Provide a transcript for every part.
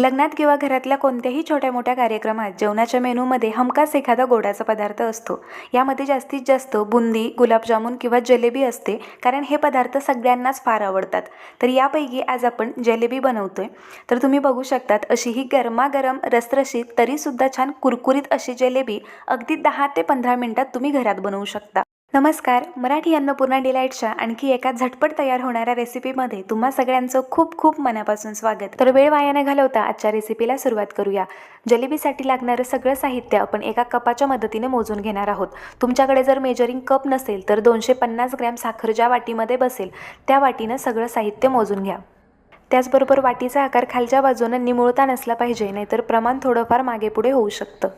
लग्नात किंवा घरातल्या कोणत्याही छोट्या मोठ्या कार्यक्रमात जेवणाच्या मेनूमध्ये हमखास एखादा गोडाचा पदार्थ असतो. यामध्ये जास्तीत जास्त बुंदी गुलाबजामुन किंवा जलेबी असते कारण हे पदार्थ सगळ्यांनाच फार आवडतात. तर यापैकी आज आपण जलेबी बनवतोय. तर तुम्ही बघू शकतात अशी ही गरमागरम रसरशीत तरीसुद्धा छान कुरकुरीत अशी जलेबी अगदी दहा ते पंधरा मिनटात तुम्ही घरात बनवू शकता. नमस्कार मराठी अन्नपूर्णा डिलाईटच्या आणखी एका झटपट तयार होणाऱ्या रेसिपीमध्ये तुम्हा सगळ्यांचं खूप खूप मनापासून स्वागत. तर वेळ वाया न घालवता आजच्या रेसिपीला सुरुवात करूया. जलेबीसाठी लागणारं सगळं साहित्य आपण एका कपाच्या मदतीने मोजून घेणार आहोत. तुमच्याकडे जर मेजरिंग कप नसेल तर दोनशे पन्नास ग्रॅम साखर ज्या वाटीमध्ये बसेल त्या वाटीनं सगळं साहित्य मोजून घ्या. त्याचबरोबर वाटीचा आकार खालच्या बाजूनं निमुळता नसला पाहिजे नाहीतर प्रमाण थोडंफार मागे पुढे होऊ शकतं.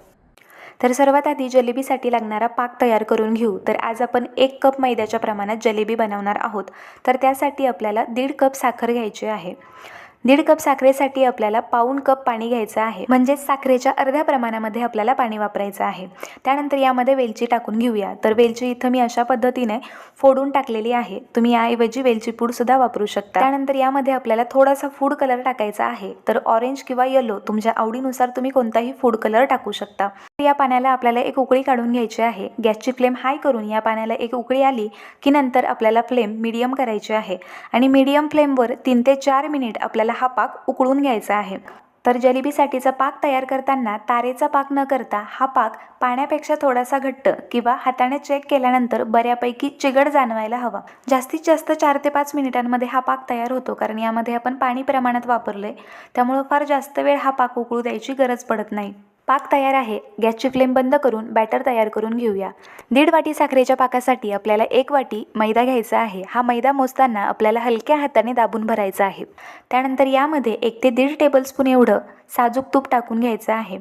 तर सर्वात आधी जलेबीसाठी लागणारा पाक तयार करून घेऊ. तर आज आपण एक कप मैद्याच्या प्रमाणात जलेबी बनवणार आहोत. तर त्यासाठी आपल्याला दीड कप साखर घ्यायची आहे. दीड कप साखरेसाठी आपल्याला पाऊण कप पाणी घ्यायचं आहे. म्हणजेच साखरेच्या अर्ध्या प्रमाणामध्ये आपल्याला पाणी वापरायचं आहे. त्यानंतर यामध्ये वेलची टाकून घेऊया. तर वेलची इथं मी अशा पद्धतीने फोडून टाकलेली आहे. तुम्ही याऐवजी वेलची पूडसुद्धा वापरू शकता. त्यानंतर यामध्ये आपल्याला थोडासा फूड कलर टाकायचा आहे. तर ऑरेंज किंवा येलो तुमच्या आवडीनुसार तुम्ही कोणताही फूड कलर टाकू शकता. या पाण्याला आपल्याला एक उकळी काढून घ्यायची आहे. गॅसची फ्लेम हाय करून या पाण्याला एक उकळी आली की नंतर आपल्याला फ्लेम मीडियम करायची आहे आणि मीडियम फ्लेमवर तीन ते चार मिनिट आपल्याला हा पाक उकळून घ्यायचा आहे. तर जलेबीसाठीचा पाक तयार करताना तारेचा पाक न करता हा पाक पाण्यापेक्षा थोडासा घट्ट किंवा हाताने चेक केल्यानंतर बऱ्यापैकी चिगड जाणवायला हवा. जास्तीत जास्त चार ते पाच मिनिटांमध्ये हा पाक तयार होतो कारण यामध्ये आपण पाणी प्रमाणात वापरलं त्यामुळं फार जास्त वेळ हा पाक उकळू द्यायची गरज पडत नाही. पाक तयार आहे. गॅसची फ्लेम बंद करून बॅटर तयार करून घेऊया. दीड वाटी साखरेच्या पाकासाठी आपल्याला एक वाटी मैदा घ्यायचा आहे. हा मैदा मोजताना आपल्याला हलक्या हाताने दाबून भरायचा आहे. त्यानंतर यामध्ये एक ते दीड टेबलस्पून एवढं साजूक तूप टाकून घ्यायचं आहे.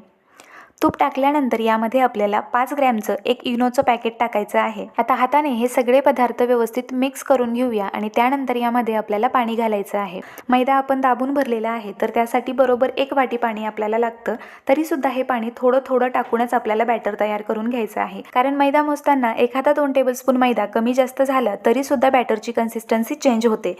तूप टाकल्यानंतर यामध्ये आपल्याला पाच ग्रॅमचं एक इनोचं पॅकेट टाकायचं आहे. आता हाताने हे सगळे पदार्थ व्यवस्थित मिक्स करून घेऊया आणि त्यानंतर यामध्ये आपल्याला पाणी घालायचं आहे. मैदा आपण दाबून भरलेला आहे तर त्यासाठी बरोबर एक वाटी पाणी आपल्याला लागतं. तरीसुद्धा हे पाणी थोडं थोडं टाकूनच आपल्याला बॅटर तयार करून घ्यायचं आहे. कारण मैदा मोजताना एखादा दोन टेबलस्पून मैदा कमी जास्त झाला तरीसुद्धा बॅटरची कन्सिस्टन्सी चेंज होते.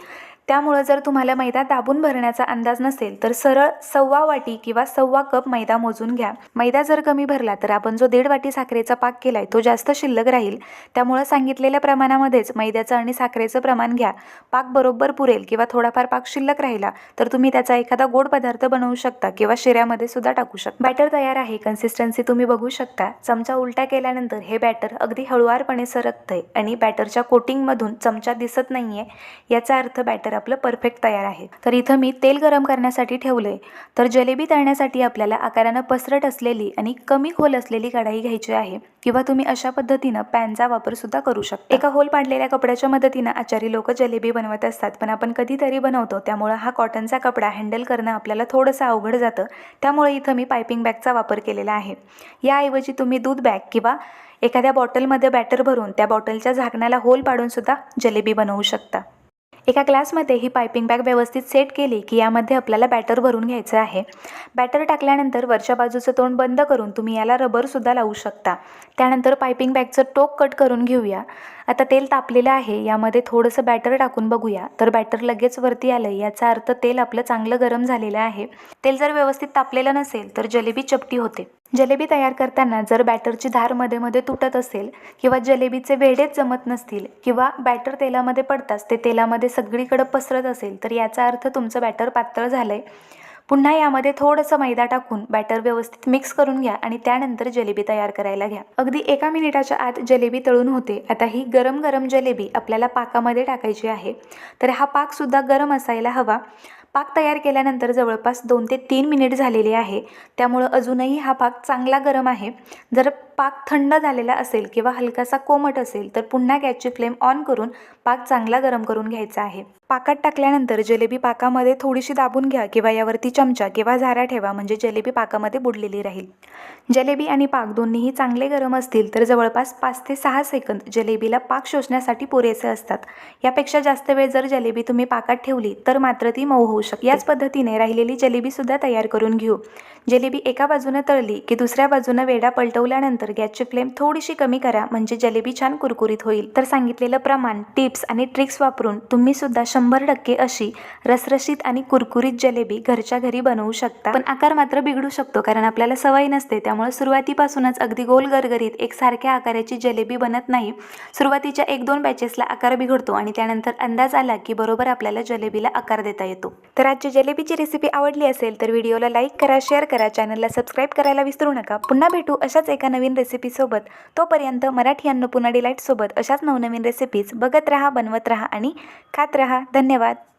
त्यामुळं जर तुम्हाला मैदा दाबून भरण्याचा अंदाज नसेल तर सरळ सव्वा वाटी किंवा सव्वा कप मैदा मोजून घ्या. मैदा जर कमी भरला तर आपण जो दीड वाटी साखरेचा पाक केलाय तो जास्त शिल्लक राहील. त्यामुळं सांगितलेल्या प्रमाणामध्येच मैद्याचं आणि साखरेचं प्रमाण घ्या. पाक बरोबर पुरेल किंवा थोडाफार पाक शिल्लक राहिला तर तुम्ही त्याचा एखादा गोड पदार्थ बनवू शकता किंवा शिऱ्यामध्ये सुद्धा टाकू शकता. बॅटर तयार आहे कन्सिस्टन्सी तुम्ही बघू शकता. चमचा उलटा केल्यानंतर हे बॅटर अगदी हळुवारपणे सरकतंय आणि बॅटरच्या कोटिंगमधून चमचा दिसत नाहीये याचा अर्थ बॅटर आपलं परफेक्ट तयार आहे. तर इथं मी तेल गरम करण्यासाठी ठेवलंय. तर जलेबी तळण्यासाठी आपल्याला आकारानं पसरट असलेली आणि कमी खोल असलेली कढाई घ्यायची आहे. किंवा तुम्ही अशा पद्धतीनं पॅनचा वापर सुद्धा करू शकता. एका होल पाडलेल्या कपड्याच्या मदतीनं आचारी लोक जलेबी बनवत असतात. पण आपण कधीतरी बनवतो. त्यामुळं हा कॉटनचा कपडा हँडल करणं आपल्याला थोडंसं अवघड जातं. त्यामुळे इथं मी पायपिंग बॅगचा वापर केलेला आहे. याऐवजी तुम्ही दूध बॅग किंवा एखाद्या बॉटलमध्ये बॅटर भरून त्या बॉटलच्या झाकणाला होल पाडून सुद्धा जलेबी बनवू शकता. एका ग्लासमध्ये ही पायपिंग बॅग व्यवस्थित सेट केली की यामध्ये आपल्याला बॅटर भरून घ्यायचं आहे. बॅटर टाकल्यानंतर वरच्या बाजूचं तोंड बंद करून तुम्ही याला रबरसुद्धा लावू शकता. त्यानंतर पायपिंग बॅगचं टोक कट करून घेऊया. आता तेल तापलेलं आहे यामध्ये थोडंसं बॅटर टाकून बघूया. तर बॅटर लगेच वरती आलं याचा अर्थ तेल आपलं चांगलं गरम झालेलं आहे. तेल जर व्यवस्थित तापलेलं नसेल तर जलेबी चपटी होते. जलेबी तयार करताना जर बॅटरची धारमध्ये मध्ये तुटत असेल किंवा जलेबीचे वेडेच जमत नसतील किंवा बॅटर तेलामध्ये पडताच ते तेलामध्ये सगळीकडे पसरत असेल तर याचा अर्थ तुमचं बॅटर पातळ झालंय. पुन्हा यामध्ये थोडंसं मैदा टाकून बॅटर व्यवस्थित मिक्स करून घ्या आणि त्यानंतर जलेबी तयार करायला घ्या. अगदी एका मिनिटाच्या आत जलेबी तळून होते. आता ही गरम गरम जलेबी आपल्याला पाकामध्ये टाकायची आहे. तर हा पाकसुद्धा गरम असायला हवा. पाक तयार केल्यानंतर जवळपास दोन ते तीन मिनिट झालेले आहे. त्यामुळं अजूनही हा पाक चांगला गरम आहे. जर पाक थंड झालेला असेल किंवा हलकासा कोमट असेल तर पुन्हा गॅसची फ्लेम ऑन करून पाक चांगला गरम करून घ्यायचा आहे. पाकात टाकल्यानंतर जलेबी पाकामध्ये थोडीशी दाबून घ्या किंवा यावरती चमचा किंवा झारा ठेवा म्हणजे जलेबी पाकामध्ये बुडलेली राहील. जलेबी आणि पाक दोन्हीही चांगले गरम असतील तर जवळपास पाच ते सहा सेकंद जलेबीला पाक शोषण्यासाठी पुरेसे असतात. यापेक्षा जास्त वेळ जर जलेबी तुम्ही पाकात ठेवली तर मात्र ती मऊ होऊ शकते. याच पद्धतीने राहिलेली जलेबीसुद्धा तयार करून घेऊ. जलेबी एका बाजूनं तळली की दुसऱ्या बाजूनं वेडा पलटवल्यानंतर गॅसची फ्लेम थोडीशी कमी करा म्हणजे जलेबी छान कुरकुरीत होईल. तर सांगितलेलं प्रमाण टिप्स आणि ट्रिक्स वापरून तुम्ही सुद्धा शंभर टक्के अशी रसरशीत आणि कुरकुरीत जलेबी घरच्या घरी बनवू शकता. पण आकार मात्र बिघडू शकतो कारण आपल्याला सवय नसते. त्यामुळे सुरुवातीपासूनच अगदी गोल गरगरीत एक सारख्या आकाराची जलेबी बनत नाही. सुरुवातीच्या एक दोन बॅचेसला आकार बिघडतो आणि त्यानंतर अंदाज आला की बरोबर आपल्याला जलेबीला आकार देता येतो. तर आजची जलेबीची रेसिपी आवडली असेल तर व्हिडिओला लाईक करा शेअर करा चॅनलला सबस्क्राईब करायला विसरू नका. पुन्हा भेटू अशाच एका नवीन रेसिपीसोबत तोपर्यंत मराठी अन्नपूर्णा डिलाईटसोबत अशाच नवनवीन रेसिपीज बघत राहा बनवत राहा आणि खात राहा. धन्यवाद.